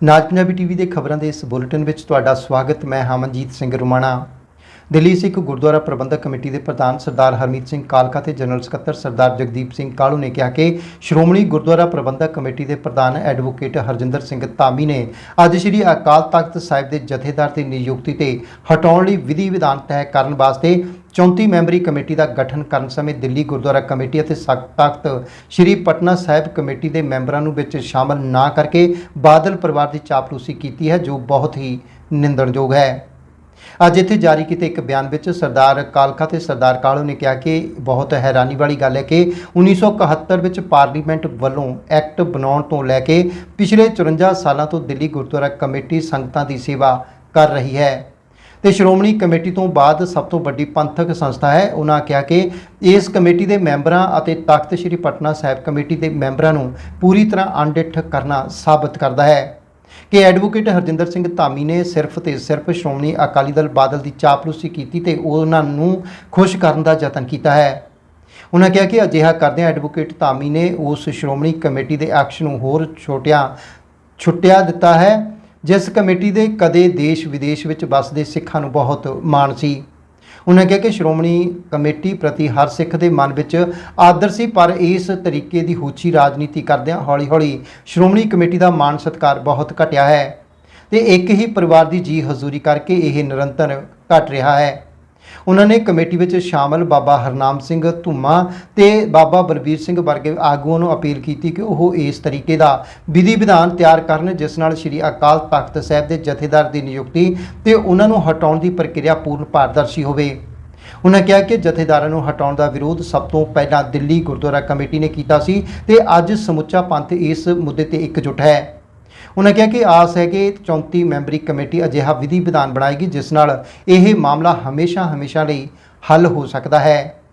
ਨਾਜ Punjabi TV ਦੇ ਖਬਰਾਂ ਦੇ ਇਸ ਬੁਲੇਟਿਨ ਵਿੱਚ ਤੁਹਾਡਾ ਸਵਾਗਤ। ਮੈਂ ਹਮਨਜੀਤ ਸਿੰਘ ਰੁਮਾਣਾ। ਦਿੱਲੀ ਸਿੱਖ ਗੁਰਦੁਆਰਾ ਪ੍ਰਬੰਧਕ ਕਮੇਟੀ ਦੇ ਪ੍ਰਧਾਨ ਸਰਦਾਰ ਹਰਮੀਤ ਸਿੰਘ ਕਾਲਕਾ ਤੇ ਜਨਰਲ ਸਕੱਤਰ ਸਰਦਾਰ ਜਗਦੀਪ ਸਿੰਘ ਕਾਲੂ ਨੇ ਕਿਹਾ ਕਿ ਸ਼੍ਰੋਮਣੀ ਗੁਰਦੁਆਰਾ ਪ੍ਰਬੰਧਕ ਕਮੇਟੀ ਦੇ ਪ੍ਰਧਾਨ ਐਡਵੋਕੇਟ ਹਰਜਿੰਦਰ ਸਿੰਘ ਧਾਮੀ ਨੇ ਅੱਜ ਸ੍ਰੀ ਅਕਾਲ ਤਖਤ ਸਾਹਿਬ ਦੇ ਜਥੇਦਾਰ ਦੀ ਨਿਯੁਕਤੀ ਤੇ ਹਟਾਉਣ ਲਈ ਵਿਧੀ ਵਿਧਾਨ ਤੈਅ ਕਰਨ ਵਾਸਤੇ 34 ਮੈਂਬਰੀ ਕਮੇਟੀ ਦਾ ਗਠਨ ਕਰਨ ਸਮੇਂ ਦਿੱਲੀ ਗੁਰਦੁਆਰਾ ਕਮੇਟੀ ਅਤੇ ਸਖਤ ਤਖਤ ਸ੍ਰੀ ਪਟਨਾ ਸਾਹਿਬ ਕਮੇਟੀ ਦੇ ਮੈਂਬਰਾਂ ਨੂੰ ਵਿੱਚ ਸ਼ਾਮਲ ਨਾ ਕਰਕੇ ਬਾਦਲ ਪਰਿਵਾਰ ਦੀ ਚਾਪਲੂਸੀ ਕੀਤੀ ਹੈ, ਜੋ ਬਹੁਤ ਹੀ ਨਿੰਦਣਯੋਗ ਹੈ। ਅੱਜ ਇੱਥੇ ਜਾਰੀ ਕੀਤੇ ਇੱਕ ਬਿਆਨ ਵਿੱਚ ਸਰਦਾਰ ਕਾਲਕਾ ਤੇ ਸਰਦਾਰ ਕਾਲੂ ਨੇ ਕਿਹਾ ਕਿ ਬਹੁਤ ਹੈਰਾਨੀ ਵਾਲੀ ਗੱਲ ਹੈ ਕਿ 1971 ਵਿੱਚ ਪਾਰਲੀਮੈਂਟ ਵੱਲੋਂ ਐਕਟ ਬਣਾਉਣ ਤੋਂ ਲੈ ਕੇ ਪਿਛਲੇ 54 ਸਾਲਾਂ ਤੋਂ ਦਿੱਲੀ ਗੁਰਦੁਆਰਾ ਕਮੇਟੀ ਸੰਗਤਾਂ ਦੀ ਸੇਵਾ ਕਰ ਰਹੀ ਹੈ। ਤੇ ਸ਼੍ਰੋਮਣੀ ਕਮੇਟੀ ਤੋਂ ਬਾਅਦ ਸਭ ਤੋਂ ਵੱਡੀ ਪੰਥਕ ਸੰਸਥਾ ਹੈ। ਉਹਨਾਂ ਕਿਹਾ ਕਿ ਇਸ ਕਮੇਟੀ ਦੇ ਮੈਂਬਰਾਂ ਅਤੇ ਤਖਤ ਸ੍ਰੀ ਪਟਨਾ ਸਾਹਿਬ ਕਮੇਟੀ ਦੇ ਮੈਂਬਰਾਂ ਨੂੰ ਪੂਰੀ ਤਰ੍ਹਾਂ ਅਣਡਿੱਠ ਕਰਨਾ ਸਾਬਤ ਕਰਦਾ ਹੈ। ਕਿ ਐਡਵੋਕੇਟ ਹਰਜਿੰਦਰ ਸਿੰਘ ਧਾਮੀ ਨੇ ਸਿਰਫ ਤੇ ਸਿਰਫ ਸ਼੍ਰੋਮਣੀ ਅਕਾਲੀ ਦਲ ਬਾਦਲ ਦੀ ਚਾਪਲੂਸੀ ਕੀਤੀ ਤੇ ਉਹਨਾਂ ਨੂੰ ਖੁਸ਼ ਕਰਨ ਦਾ ਯਤਨ ਕੀਤਾ ਹੈ। ਉਹਨਾਂ ਕਿਹਾ ਕਿ ਅਜਿਹਾ ਕਰਦਿਆਂ ਐਡਵੋਕੇਟ ਧਾਮੀ ਨੇ ਉਸ ਸ਼੍ਰੋਮਣੀ ਕਮੇਟੀ ਦੇ ਐਕਸ਼ਨ ਨੂੰ ਹੋਰ ਛੋਟਿਆਂ, ਛੁੱਟਿਆ ਦਿੱਤਾ ਹੈ। ਜਿਸ ਕਮੇਟੀ ਦੇ ਕਦੇ ਦੇਸ਼ ਵਿਦੇਸ਼ ਵਿੱਚ ਵੱਸਦੇ ਸਿੱਖਾਂ ਨੂੰ ਬਹੁਤ ਮਾਣ ਸੀ। ਉਹਨਾਂ ਕਿਹਾ ਕਿ ਸ਼੍ਰੋਮਣੀ ਕਮੇਟੀ ਪ੍ਰਤੀ ਹਰ ਸਿੱਖ ਦੇ ਮਨ ਵਿੱਚ ਆਦਰ ਸੀ, ਪਰ ਇਸ ਤਰੀਕੇ ਦੀ ਹੂਚੀ ਰਾਜਨੀਤੀ ਕਰਦਿਆਂ ਹੌਲੀ-ਹੌਲੀ ਸ਼੍ਰੋਮਣੀ ਕਮੇਟੀ ਦਾ ਮਾਣ ਸਤਕਾਰ ਬਹੁਤ ਘਟਿਆ ਹੈ ਤੇ ਇੱਕ ਹੀ ਪਰਿਵਾਰ ਦੀ ਜੀ ਹਜ਼ੂਰੀ ਕਰਕੇ ਇਹ ਨਿਰੰਤਰ ਘਟ ਰਿਹਾ ਹੈ। ਉਹਨਾਂ ਨੇ ਕਮੇਟੀ ਵਿੱਚ ਸ਼ਾਮਲ ਬਾਬਾ ਹਰਨਾਮ ਸਿੰਘ ਧੁੰਮਾ ਤੇ ਬਾਬਾ ਬਲਬੀਰ ਸਿੰਘ ਵਰਗੇ ਆਗੂਆਂ ਨੂੰ ਅਪੀਲ ਕੀਤੀ ਕਿ ਉਹ ਇਸ ਤਰੀਕੇ ਦਾ ਵਿਧੀ ਵਿਧਾਨ ਤਿਆਰ ਕਰਨ, ਜਿਸ ਨਾਲ ਸ੍ਰੀ ਅਕਾਲ ਤਖਤ ਸਾਹਿਬ ਦੇ ਜਥੇਦਾਰ ਦੀ ਨਿਯੁਕਤੀ ਤੇ ਉਹਨਾਂ ਨੂੰ ਹਟਾਉਣ ਦੀ ਪ੍ਰਕਿਰਿਆ ਪੂਰਨ ਪਾਰਦਰਸ਼ੀ ਹੋਵੇ। ਉਹਨਾਂ ਕਿਹਾ ਕਿ ਜਥੇਦਾਰਾਂ ਨੂੰ ਹਟਾਉਣ ਦਾ ਵਿਰੋਧ ਸਭ ਤੋਂ ਪਹਿਲਾਂ ਦਿੱਲੀ ਗੁਰਦੁਆਰਾ ਕਮੇਟੀ ਨੇ ਕੀਤਾ ਸੀ ਤੇ ਅੱਜ ਸਮੁੱਚਾ ਪੰਥ ਇਸ ਮੁੱਦੇ ਤੇ ਇਕਜੁੱਟ ਹੈ। ਉਹਨਾਂ ਕਿਹਾ ਕਿ ਆਸ ਹੈ ਕਿ 34 ਮੈਂਬਰੀ ਕਮੇਟੀ ਅਜਿਹਾ ਵਿਧੀ ਵਿਧਾਨ ਬਣਾਏਗੀ, ਜਿਸ ਨਾਲ ਇਹ ਮਾਮਲਾ ਹਮੇਸ਼ਾ ਹਮੇਸ਼ਾ ਲਈ ਹੱਲ ਹੋ ਸਕਦਾ ਹੈ।